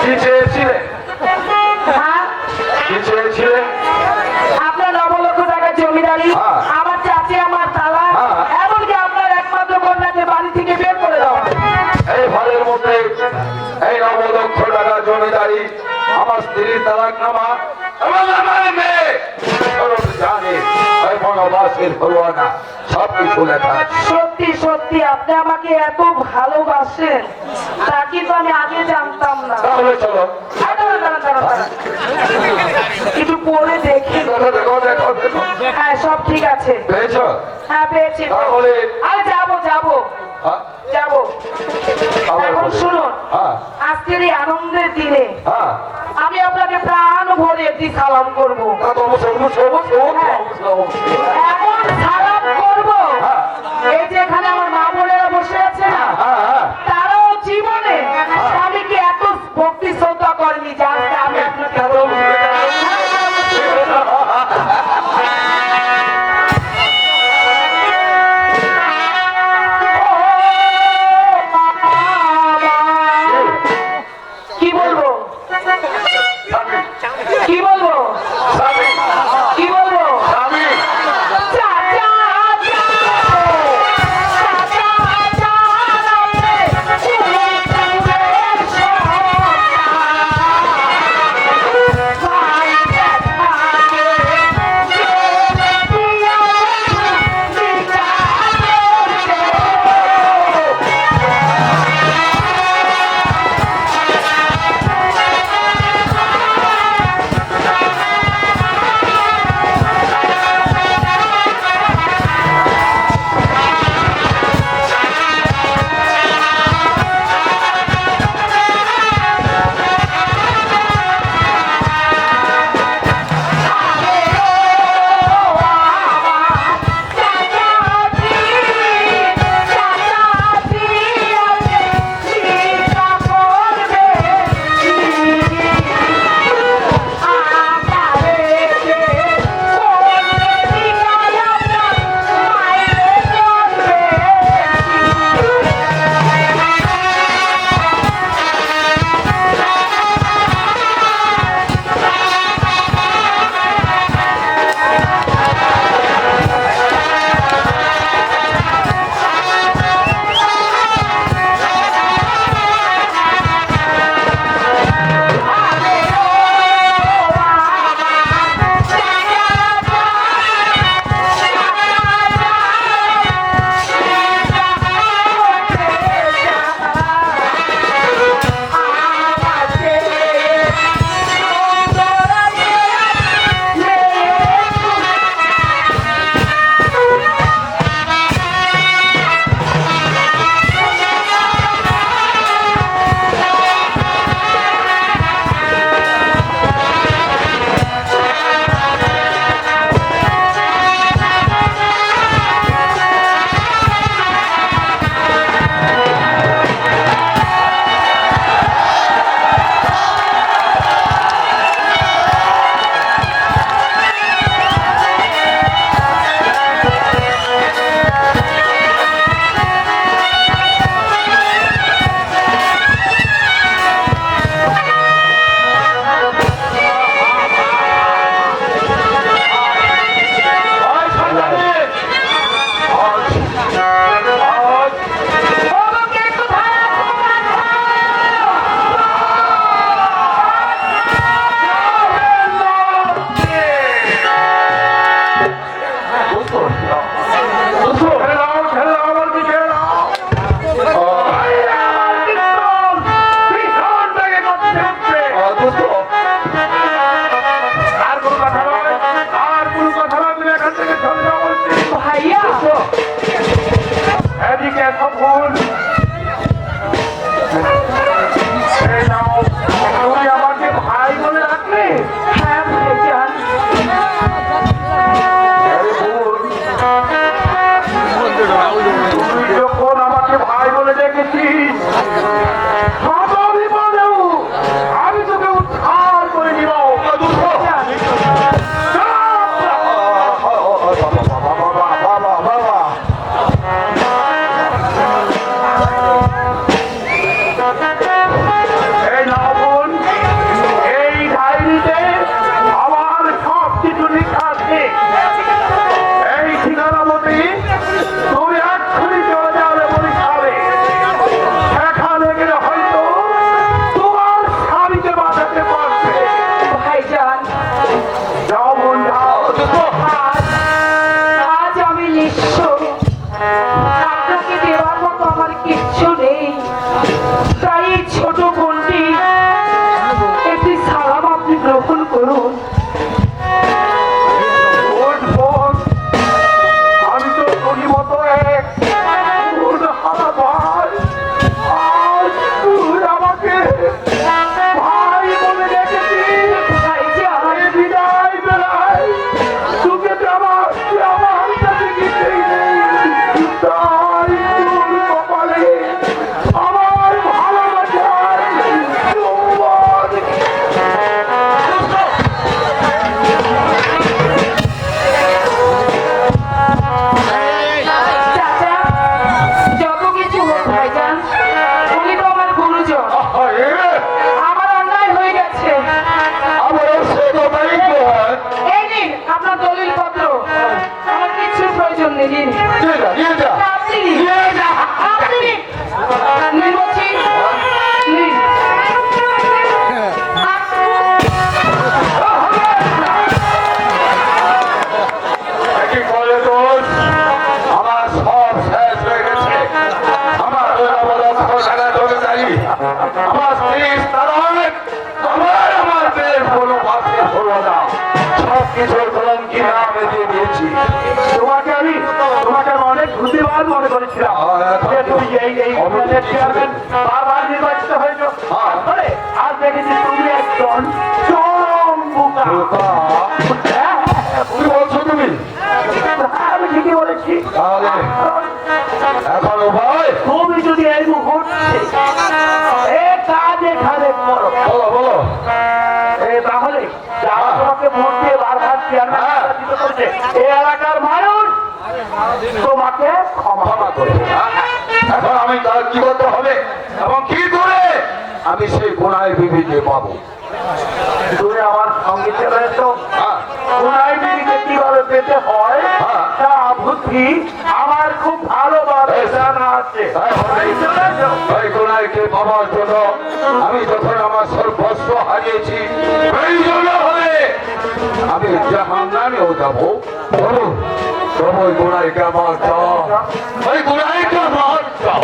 কি চেয়েছিলেন? হ্যাঁ? কি চেয়েছিলেন? আপনার নব টাকা জমিদারি হ্যাঁ। আমার চাচি আমার তালা হ্যাঁ। এমনকি আপনার একমাত্র কন্যাকে বাড়ি থেকে বের করে দেওয়া এই ঘরের মধ্যে এই নব লক্ষ টাকা জমিদারি আমার স্ত্রীর তালাক নামা এবং আমার মেয়ে। জানে এই বনবাসের হরুয়ানা সব কিছু লেখা সত্যি সত্যি আপনি আমাকে এত ভালোবাসেন তা কিন্তু আমি আগে জানতাম না। তাহলে চলো। দাঁড়ান। একটু পরে দেখি। দেখো দেখো দেখো দেখো। হ্যাঁ সব ঠিক আছে। পেয়েছ? হ্যাঁ পেয়েছি। তাহলে আরে যাব যাব। হ্যাঁ? যাব। এখন শুনুন হ্যাঁ। আজকের এই আনন্দের দিনে হ্যাঁ আমি আপনাকে প্রাণ ভরে একটি সালাম করব। এমন সালাম করব হ্যাঁ। এই যে এখানে আমার মা বোনেরা বসে আছে না হ্যাঁ হ্যাঁ তারাও জীবনে স্বামীকে এত ভক্তি শ্রদ্ধা করেনি যা আমি আপনাকে মনে করেছিলাম যে তুমি এই এই ইউনিয়নের চেয়ারম্যান বারবার নির্বাচিত হয়েছো হ্যাঁ। তারপরে আজ দেখেছি তুমি একজন চরম বোকা। হ্যাঁ, কি বলছো তুমি? আমি ঠিকই বলেছি এখন উপায়? তুমি যদি এই মুহূর্তে এ কাজ এখানে করো বলো, বলো। এ তাহলে যারা তোমাকে ভোট দিয়ে বারবার চেয়ারম্যান হ্যাঁ। নির্বাচিত করছে এলাকার মানুষ তোমাকে ক্ষমা করে? এখন আমি তার কি করতে হবে এবং কি করে আমি সেই গোনায় বিবিকে পাবো আমার হ্যাঁ বিবিকে কীভাবে পেতে হয় হ্যাঁ। তা বুদ্ধি আমার খুব ভালোভাবে। জানা আছে। ওই পাওয়ার জন্য আমি যখন আমার সর্বস্ব হারিয়েছি এই জন্য হবে আমি জাহান নামেও যাব তবু তবু ওই গোনায়কে আমার চাও ওই গোনায়কে আমার চাও